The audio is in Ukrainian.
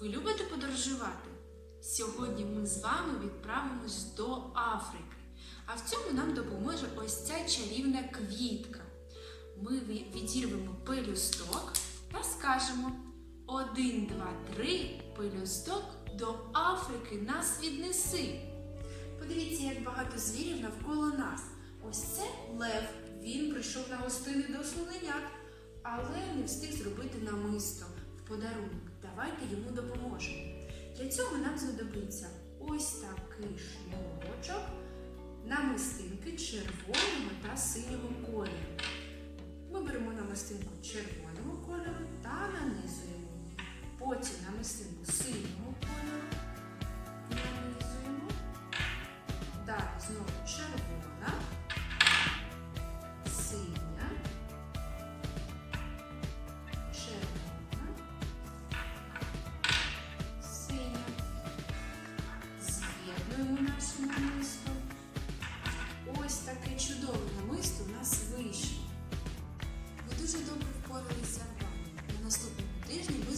Ви любите подорожувати? Сьогодні ми з вами відправимось до Африки. А в цьому нам допоможе ось ця чарівна квітка. Ми відірвемо пелюсток та скажемо один, два, три, пелюсток до Африки нас віднеси. Подивіться, як багато звірів навколо нас. Ось це лев. Він прийшов на гостини до слоненят, але не встиг зробити намисто подарунок. Давайте йому допоможемо. Для цього нам знадобиться ось такий шнурочок, намистинки червоного та синього кольору. Ми беремо намистинку червоного кольору та нанизуємо. впоралися з завданням. На наступному тижні ви